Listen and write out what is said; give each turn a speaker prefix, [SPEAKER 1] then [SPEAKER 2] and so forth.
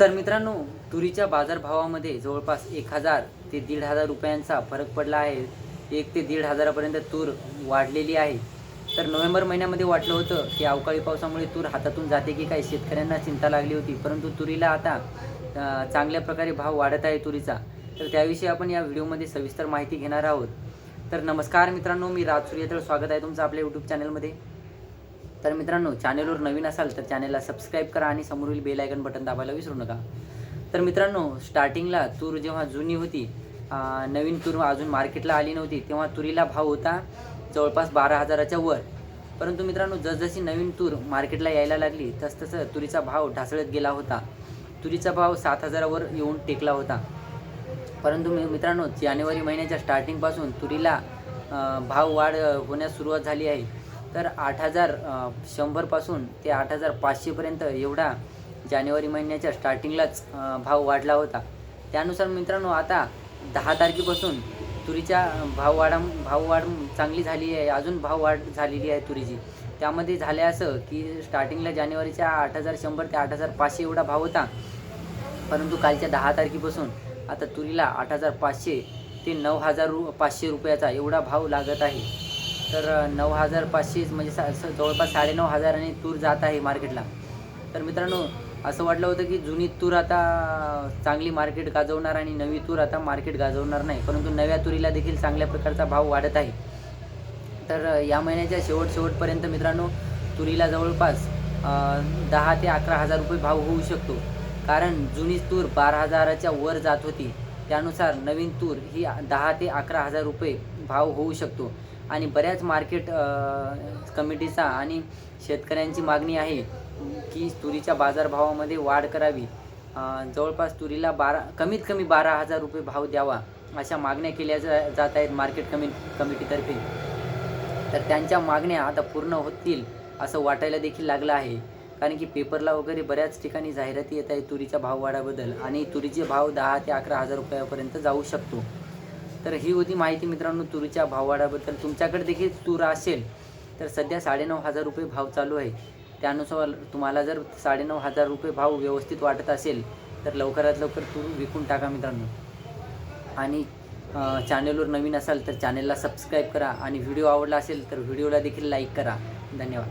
[SPEAKER 1] तर मित्रांनो तुरीच्या बाजारभावामध्ये जवळपास एक हजार ते दीड हजार रुपयांचा फरक पडला आहे. एक ते दीड हजारापर्यंत तूर वाढलेली आहे. तर नोव्हेंबर महिन्यामध्ये वाटलं होतं की अवकाळी पावसामुळे तूर हातातून जाते की काय शेतकऱ्यांना चिंता लागली होती. परंतु तुरीला आता चांगल्या प्रकारे भाव वाढत आहे तुरीचा. तर त्याविषयी आपण या व्हिडिओमध्ये सविस्तर माहिती घेणार आहोत. तर नमस्कार मित्रांनो मी राज सूर्यतळ स्वागत आहे तुमचं आपल्या यूट्यूब चॅनलमध्ये तर मित्रांनो चॅनेलवर नवीन असाल तर चॅनेलला सबस्क्राईब करा आणि समोरील बेल आयकन बटन दाबायला विसरू नका. तर मित्रांनो स्टार्टिंगला तूर जेव्हा जुनी होती नवीन तूर अजून मार्केटला आली नव्हती तेव्हा तुरीला भाव होता जवळपास बारा हजाराच्या वर. परंतु मित्रांनो जसजशी नवीन तूर मार्केटला यायला लागली तसतसं तुरीचा भाव ढासळत गेला होता. तुरीचा भाव सात हजारावर येऊन टेकला होता. परंतु मित्रांनो जानेवारी महिन्याच्या स्टार्टिंगपासून तुरीला भाव वाढ होण्यास सुरुवात झाली आहे. तर आठ हजार शंभरपासून ते आठ हजार पाचशेपर्यंत एवढा जानेवारी महिन्याच्या स्टार्टिंगलाच भाव वाढला होता. त्यानुसार मित्रांनो आता दहा तारखेपासून तुरीच्या भाव भाववाढ भाव वाढ चांगली झाली आहे. अजून भाव वाढ झालेली आहे तुरीची. त्यामध्ये झाले असं की स्टार्टिंगला जानेवारीच्या आठ हजार शंभर ते आठ हजार पाचशे एवढा भाव होता. परंतु कालच्या दहा तारखेपासून आता तुरीला आठ हजार पाचशे ते नऊ हजार रु पाचशे रुपयाचा एवढा भाव लागत आहे. तर नऊ हजार पाचशेच म्हणजे सा जवळपास साडेनऊ हजाराने तूर जात आहे मार्केटला. तर मित्रांनो असं वाटलं होतं की जुनी तूर आता चांगली मार्केट गाजवणार आणि नवी तूर आता मार्केट गाजवणार नाही. परंतु नव्या तुरीला देखील चांगल्या प्रकारचा भाव वाढत आहे. तर या महिन्याच्या शेवट शेवटपर्यंत मित्रांनो तुरीला जवळपास दहा ते अकरा हजार रुपये भाव होऊ शकतो. कारण जुनी तूर बारा हजाराच्या वर जात होती. त्यानुसार नवीन तूर ही दहा ते अकरा हजार रुपये भाव होऊ शकतो. आणि बऱ्याच मार्केट कमिटीचा आणि शेतकऱ्यांची मागणी आहे की तुरीच्या बाजारभावामध्ये वाढ करावी. जवळपास तुरीला बारा कमीत कमी बारा हजार रुपये भाव द्यावा अशा मागण्या केल्या जा जात आहेत मार्केट कमी कमिटीतर्फे. तर त्यांच्या मागण्या आता पूर्ण होतील असं वाटायला देखील लागलं आहे. कारण की पेपरला वगैरे बऱ्याच ठिकाणी जाहिराती येत आहे तुरीच्या भाववाढाबद्दल आणि तुरीचे भाव दहा ते अकरा हजार रुपयापर्यंत जाऊ शकतो. तर ही होती माहिती मित्रांनो तुरीच्या भाववाढाबद्दल तुमच्याकडे देखील तूर असेल तर सध्या साडेनऊ हजार रुपये भाव चालू आहे. त्यानुसार तुम्हाला जर साडेनऊ हजार रुपये भाव व्यवस्थित वाटत असेल तर लवकरात लवकर तूर विकून टाका मित्रांनो. आणि चॅनेलवर चॅनलवर नवीन असाल तर चॅनलला सबस्क्राईब करा. आणि व्हिडिओ आवडला असेल तर व्हिडिओला देखील लाईक करा. धन्यवाद.